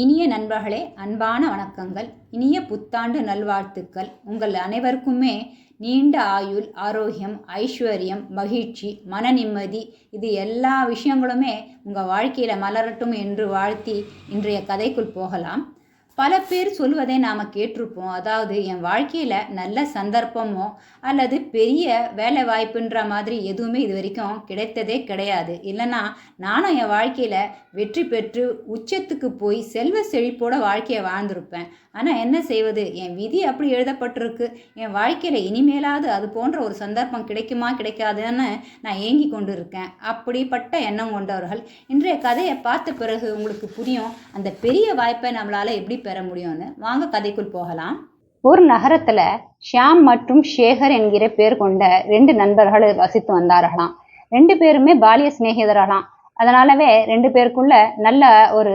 இனிய நண்பர்களே அன்பான வணக்கங்கள். இனிய புத்தாண்டு நல்வாழ்த்துக்கள். உங்கள் அனைவருக்குமே நீண்ட ஆயுள் ஆரோக்கியம் ஐஸ்வர்யம் மகிழ்ச்சி மன நிம்மதி இது எல்லா விஷயங்களுமே உங்கள் வாழ்க்கையில் மலரட்டும் என்று வாழ்த்தி இன்றைய கதைக்குள் போகலாம். பல பேர் சொல்வதை நாம் கேட்டிருப்போம். அதாவது என் வாழ்க்கையில் நல்ல சந்தர்ப்பமோ அல்லது பெரிய வேலை வாய்ப்புன்ற மாதிரி எதுவுமே இது வரைக்கும் கிடைத்ததே கிடையாது. இல்லைன்னா நானும் என் வாழ்க்கையில் வெற்றி பெற்று உச்சத்துக்கு போய் செல்வ செழிப்போட வாழ்க்கையை வாழ்ந்திருப்பேன். ஆனால் என்ன செய்வது? என் விதி அப்படி எழுதப்பட்டிருக்கு. என் வாழ்க்கையில் இனிமேலாவது அது போன்ற ஒரு சந்தர்ப்பம் கிடைக்குமா கிடைக்காதுன்னு நான் ஏங்கி கொண்டு இருக்கேன் அப்படிப்பட்ட எண்ணம் கொண்டவர்கள். இன்றைய கதையை பார்த்த பிறகு உங்களுக்கு புரியும் அந்த பெரிய வாய்ப்பை நம்மளால் எப்படி பெற முடியும்னு. வாங்க கதைக்குள் போகலாம். ஒரு நகரத்துல ஷியாம் மற்றும் ஷேகர் என்கிற பேர் கொண்ட ரெண்டு நண்பர்கள் வசித்து வந்தார்களாம். ரெண்டு பேருமே பாலிய சிநேகிதர்களாம். அதனாலவே ரெண்டு பேருக்குள்ள நல்ல ஒரு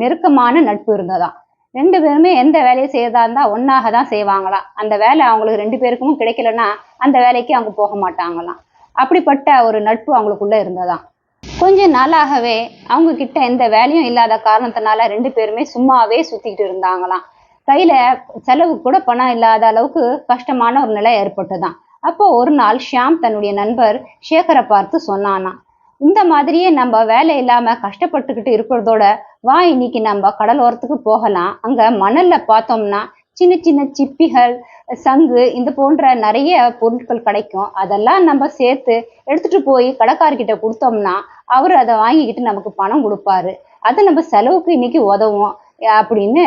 நெருக்கமான நட்பு இருந்ததாம். ரெண்டு பேருமே எந்த வேலையை செய்யறதா இருந்தா ஒன்னாக தான் செய்வாங்களாம். அந்த வேலை அவங்களுக்கு ரெண்டு பேருக்கும் கிடைக்கலன்னா அந்த வேலைக்கு அவங்க போக மாட்டாங்களாம். அப்படிப்பட்ட ஒரு நட்பு அவங்களுக்குள்ள இருந்ததாம். கொஞ்ச நாளாகவே அவங்க கிட்ட எந்த வேலையும் இல்லாத காரணத்தினால ரெண்டு பேருமே சும்மாவே சுற்றிக்கிட்டு இருந்தாங்களாம். கையில செலவு கூட பணம் இல்லாத அளவுக்கு கஷ்டமான ஒரு நிலை ஏற்பட்டுதான் அப்போ ஒரு நாள் ஷியாம் தன்னுடைய நண்பர் ஷேகரை பார்த்து சொன்னானா இந்த மாதிரியே நம்ம வேலை இல்லாம கஷ்டப்பட்டுக்கிட்டு இருக்கிறதோட வா இன்னைக்கு நம்ம கடலோரத்துக்கு போகலாம். அங்க மணல்ல பார்த்தோம்னா சின்ன சின்ன சிப்பிகள் சங்கு இந்த போன்ற நிறைய பொருட்கள் கிடைக்கும். அதெல்லாம் நம்ம சேர்த்து எடுத்துட்டு போய் கடைக்காரர்கிட்ட கொடுத்தோம்னா அவர் அதை வாங்கிக்கிட்டு நமக்கு பணம் கொடுப்பாரு. அதை நம்ம செலவுக்கு இன்னைக்கு உதவும். அப்படின்னு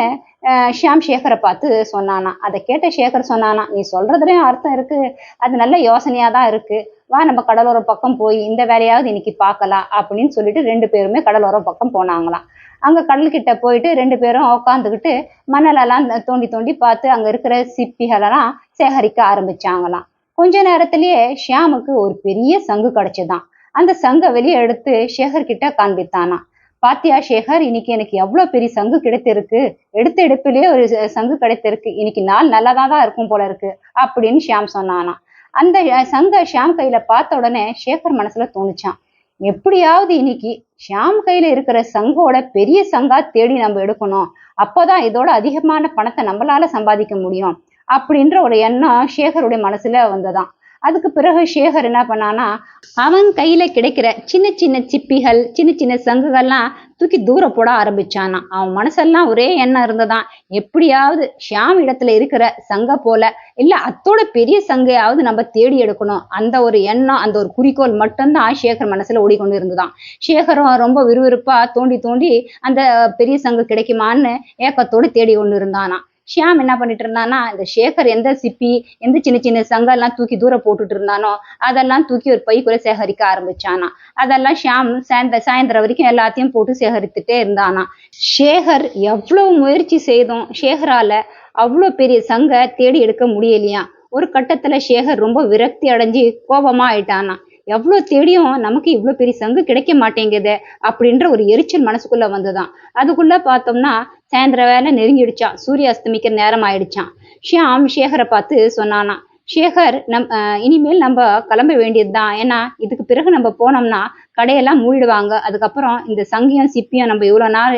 ஷியாம் சேகரை பார்த்து சொன்னானா. அதை கேட்ட சேகர் சொன்னானா நீ சொல்றதுலயும் அர்த்தம் இருக்கு. அது நல்ல யோசனையா தான் இருக்கு. வா நம்ம கடலோர பக்கம் போய் இந்த வேலையாவது இன்னைக்கு பார்க்கலாம். அப்படின்னு சொல்லிட்டு ரெண்டு பேருமே கடலோர பக்கம் போனாங்களாம். அங்க கடல்கிட்ட போயிட்டு ரெண்டு பேரும் உட்காந்துக்கிட்டு மணலெல்லாம் தோண்டி தோண்டி பார்த்து அங்க இருக்கிற சிப்பிகளெல்லாம் சேகரிக்க ஆரம்பிச்சாங்களாம். கொஞ்ச நேரத்திலேயே ஷியாமுக்கு ஒரு பெரிய சங்கு கிடைச்சதான். அந்த சங்கை வெளியே எடுத்து சேகர் கிட்ட காண்பித்தானா பாத்தியா சேகர் இன்னைக்கு எனக்கு எவ்வளவு பெரிய சங்கு கிடைத்திருக்கு எடுத்த எடுப்பிலேயே ஒரு சங்கு கிடைத்திருக்கு இன்னைக்கு நாள் நல்லதா தான் இருக்கும் போல இருக்கு அப்படின்னு ஷியாம் சொன்னானா. அந்த சங்க ஷியாம் கையில பார்த்த உடனே சேகர் மனசுல தோணுச்சான் எப்படியாவது இன்னைக்கு ஷியாம் கையில இருக்கிற சங்கோட பெரிய சங்கா தேடி நம்ம எடுக்கணும் அப்போதான் இதோட அதிகமான பணத்தை நம்மளால சம்பாதிக்க முடியும் அப்படின்ற ஒரு எண்ணம் சேகருடைய மனசுல வந்ததான் அதுக்கு பிறகு சேகர் என்ன பண்ணானா அவன் கையில் கிடைக்கிற சின்ன சின்ன சிப்பிகள் சின்ன சின்ன சங்குகள்லாம் தூக்கி தூர போட ஆரம்பிச்சானா அவன் மனசெல்லாம் ஒரே எண்ணம் இருந்ததான் எப்படியாவது ஷியாம் இடத்துல இருக்கிற சங்க போல இல்ல அத்தோட பெரிய சங்கையாவது நம்ம தேடி எடுக்கணும். அந்த ஒரு எண்ணம் அந்த ஒரு குறிக்கோள் மட்டும்தான் சேகர் மனசுல ஓடிக்கொண்டு இருந்ததான் சேகரும் ரொம்ப விறுவிறுப்பா தோண்டி தோண்டி அந்த பெரிய சங்கு கிடைக்குமான்னு ஏக்கத்தோடு தேடி கொண்டு இருந்தானா ஷியாம் என்ன பண்ணிட்டு இருந்தானா இந்த சேகர் எந்த சிப்பி எந்த சின்ன சின்ன சங்கெல்லாம் தூக்கி தூர போட்டுட்டு இருந்தானோ அதெல்லாம் தூக்கி ஒரு பைக்குள்ள சேகரிக்க ஆரம்பிச்சானா. அதெல்லாம் ஷியாம் சாயந்த சாயந்தரம் வரைக்கும் எல்லாத்தையும் போட்டு சேகரித்துட்டே இருந்தானா. சேகர் எவ்வளவு முயற்சி செய்தும் சேகரால அவ்வளோ பெரிய சங்க தேடி எடுக்க முடியலையா? ஒரு கட்டத்துல சேகர் ரொம்ப விரக்தி அடைஞ்சு கோபமா ஆயிட்டானா. எவ்வளோ தேடியும் நமக்கு இவ்வளோ பெரிய சங்கு கிடைக்க மாட்டேங்குது அப்படின்ற ஒரு எரிச்சல் மனசுக்குள்ள வந்துதான் அதுக்குள்ள பார்த்தோம்னா சாயந்தர வேலை நெருங்கிடுச்சான். சூரிய அஸ்தமிக்கிற நேரம் ஆயிடுச்சான். ஷியாம் சேகரை பார்த்து சொன்னானா சேகர் நம் இனிமேல் நம்ம கிளம்ப வேண்டியது தான் ஏன்னா இதுக்கு பிறகு நம்ம போனோம்னா கடையெல்லாம் மூடிடுவாங்க. அதுக்கப்புறம் இந்த சங்கியம் சிப்பியும் நம்ம இவ்வளோ நாள்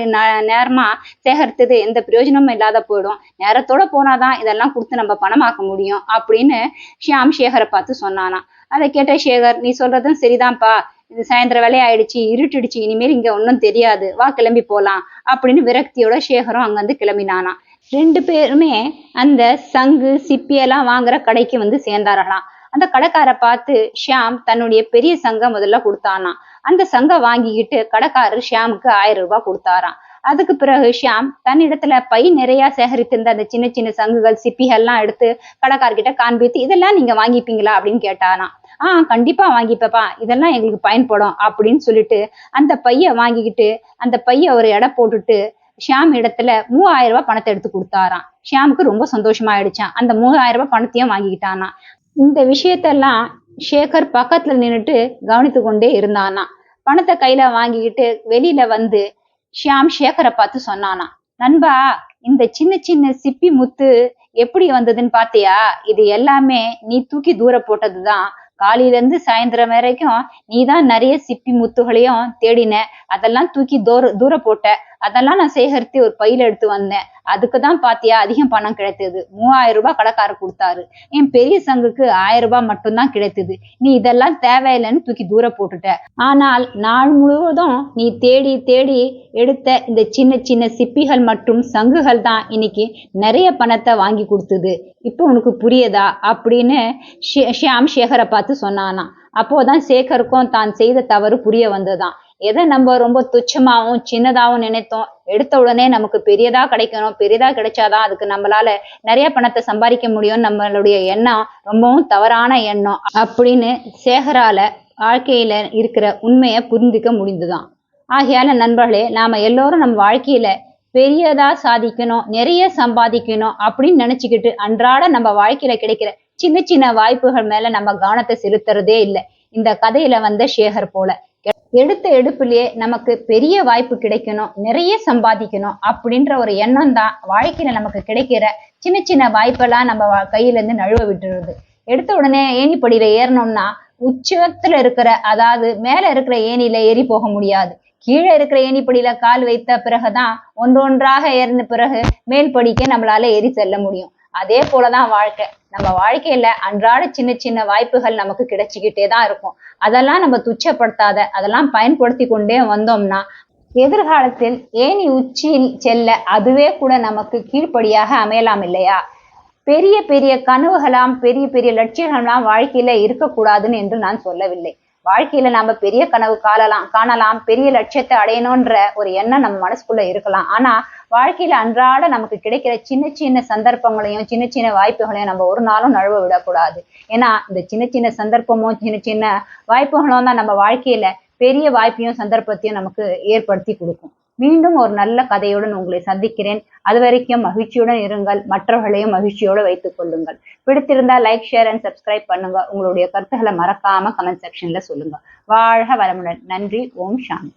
நேரமா சேகரித்தது எந்த பிரயோஜனமும் இல்லாத போயிடும். நேரத்தோட போனாதான் இதெல்லாம் கொடுத்து நம்ம பணமாக்க முடியும். அப்படின்னு ஷியாம் சேகரை பார்த்து சொன்னானா அதை கேட்ட சேகர் நீ சொல்றதும் சரிதான்ப்பா. இது சாயந்தரம் வேலை ஆயிடுச்சு இருட்டுடுச்சு இனிமேல் இங்க ஒன்றும் தெரியாது. வா கிளம்பி போலாம். அப்படின்னு விரக்தியோட சேகரும் அங்கிருந்து கிளம்பினானா. ரெண்டு பேருமே அந்த சங்கு சிப்பியெல்லாம் வாங்குற கடைக்கு வந்து சேர்ந்தாரலாம் அந்த கடைக்கார பார்த்து ஷியாம் தன்னுடைய பெரிய சங்க முதல்ல கொடுத்தானா அந்த சங்க வாங்கிக்கிட்டு கடைக்காரர் ஷியாமுக்கு ஆயிரம் ரூபாய் கொடுத்தாராம். அதுக்கு பிறகு ஷியாம் தன்னிடத்துல பை நிறைய சேகரித்திருந்த அந்த சின்ன சின்ன சங்குகள் சிப்பிகள்லாம் எடுத்து கடைக்காரர்கிட்ட காண்பித்து இதெல்லாம் நீங்க வாங்கிப்பீங்களா? அப்படின்னு கேட்டாராம் ஆஹ் கண்டிப்பா வாங்கிப்பப்பா. இதெல்லாம் எங்களுக்கு பயன்படும் அப்படின்னு சொல்லிட்டு அந்த பைய வாங்கிக்கிட்டு அந்த பைய ஒரு எடை போட்டுட்டு ஷியாம் இடத்துல மூவாயிரம் ரூபாய் பணத்தை எடுத்து கொடுத்தாராம். ஷியாமுக்கு ரொம்ப சந்தோஷமாயிடுச்சான் அந்த மூவாயிரம் ரூபாய் பணத்தையும் வாங்கிக்கிட்டானா இந்த விஷயத்தெல்லாம் ஷேகர் பக்கத்துல நின்றுட்டு கவனித்து கொண்டே இருந்தானா பணத்தை கையில வாங்கிக்கிட்டு வெளியில வந்து ஷியாம் சேகரை பார்த்து சொன்னானா நண்பா இந்த சின்ன சின்ன சிப்பி முத்து எப்படி வந்ததுன்னு பாத்தியா இது எல்லாமே நீ தூக்கி தூர போட்டதுதான். காலையில இருந்து சாயந்தரம் வரைக்கும் நீ தான் நிறைய சிப்பி முத்துகளையும் தேடின. அதெல்லாம் தூக்கி தூர தூர போட்ட. அதெல்லாம் நான் சேகரித்து ஒரு பையில எடுத்து வந்தேன். அதுக்கு தான் பாத்தியா அதிகம் பணம் கிடைத்தது. மூவாயிரம் ரூபாய் கடைக்காரர் கொடுத்தாரு. என் பெரிய சங்குக்கு ஆயிரம் ரூபாய் மட்டும்தான் கிடைத்தது. நீ இதெல்லாம் தேவையில்லைன்னு தூக்கி தூர போட்டுட்ட. ஆனால் நாள் முழுவதும் நீ தேடி தேடி எடுத்த இந்த சின்ன சின்ன சிப்பிகள் மற்றும் சங்குகள் தான் இன்னைக்கு நிறைய பணத்தை வாங்கி கொடுத்தது. இப்போ உனக்கு புரியுதா? அப்படின்னு ஷே- ஷியாம் சேகரை பார்த்து சொன்னானா அப்போதான் சேகருக்கும் தான் செய்த தவறு புரிய வந்ததுதான் எதை நம்ம ரொம்ப துச்சமாகவும் சின்னதாகவும் நினைத்தோம் எடுத்த உடனே நமக்கு பெரியதா கிடைக்கணும் பெரியதா கிடைச்சாதான் அதுக்கு நம்மளால நிறைய பணத்தை சம்பாதிக்க முடியும் நம்மளுடைய எண்ணம் ரொம்பவும் தவறான எண்ணம் அப்படின்னு சேகரால வாழ்க்கையில இருக்கிற உண்மையை புரிந்துக்க முடிந்துதான் ஆகையால நண்பர்களே நாம எல்லோரும் நம்ம வாழ்க்கையில பெரியதா சாதிக்கணும் நிறைய சம்பாதிக்கணும் அப்படின்னு நினைச்சுக்கிட்டு அன்றாட நம்ம வாழ்க்கையில கிடைக்கிற சின்ன சின்ன வாய்ப்புகள் மேல நம்ம கவனத்தை செலுத்துறதே இல்லை. இந்த கதையில வந்த சேகர் போல. எடுத்த எடுப்புலயே நமக்கு பெரிய வாய்ப்பு கிடைக்கணும் நிறைய சம்பாதிக்கணும் அப்படின்ற ஒரு எண்ணம் தான் வாழ்க்கையில நமக்கு கிடைக்கிற சின்ன சின்ன வாய்ப்பெல்லாம் நம்ம வா- கையில இருந்து நழுவ விட்டுறது எடுத்த உடனே ஏணிப்படியில ஏறணும்னா உச்சத்துல இருக்கிற அதாவது மேல இருக்கிற ஏணியில ஏறி போக முடியாது. கீழே இருக்கிற ஏணிப்படியில கால் வைத்த பிறகுதான் ஒன்றொன்றாக ஏறின பிறகு மேல் படிக்க நம்மளால ஏறி செல்ல முடியும். அதே போலதான் வாழ்க்கை. நம்ம வாழ்க்கையில அன்றாட சின்ன சின்ன வாய்ப்புகள் நமக்கு கிடைச்சிக்கிட்டே தான் இருக்கும். அதெல்லாம் நம்ம துச்சப்படுத்தாத அதெல்லாம் பயன்படுத்தி கொண்டே வந்தோம்னா எதிர்காலத்தில் ஏணி உச்சியில் செல்ல அதுவே கூட நமக்கு கீழ்ப்படியாக அமையலாம் இல்லையா? பெரிய பெரிய கனவுகளாம் பெரிய பெரிய லட்சியங்களாம் வாழ்க்கையில இருக்கக்கூடாதுன்னு என்று நான் சொல்லவில்லை. வாழ்க்கையில நாம பெரிய கனவு காணலாம் காணலாம் பெரிய லட்சியத்தை அடையணும்ன்ற ஒரு எண்ணம் நம்ம மனசுக்குள்ள இருக்கலாம். ஆனா வாழ்க்கையில அன்றாட நமக்கு கிடைக்கிற சின்ன சின்ன சந்தர்ப்பங்களையும் சின்ன சின்ன வாய்ப்புகளையும் நம்ம ஒரு நாளும் நழுவ விடக்கூடாது. ஏன்னா இந்த சின்ன சின்ன சந்தர்ப்பமும் சின்ன சின்ன வாய்ப்புகளும் தான் நம்ம வாழ்க்கையில பெரிய வாய்ப்பையும் சந்தர்ப்பத்தையும் நமக்கு ஏற்படுத்தி கொடுக்கும். மீண்டும் ஒரு நல்ல கதையுடன் உங்களை சந்திக்கிறேன். அது வரைக்கும் மகிழ்ச்சியுடன் இருங்கள். மற்றவர்களையும் மகிழ்ச்சியோடு வைத்துக் கொள்ளுங்கள். பிடித்திருந்தால் லைக் ஷேர் அண்ட் சப்ஸ்கிரைப் பண்ணுங்க. உங்களுடைய கருத்துக்களை மறக்காம கமெண்ட் செக்ஷன்ல சொல்லுங்க. வாழ்க வளமுடன். நன்றி. ஓம் சாந்தி.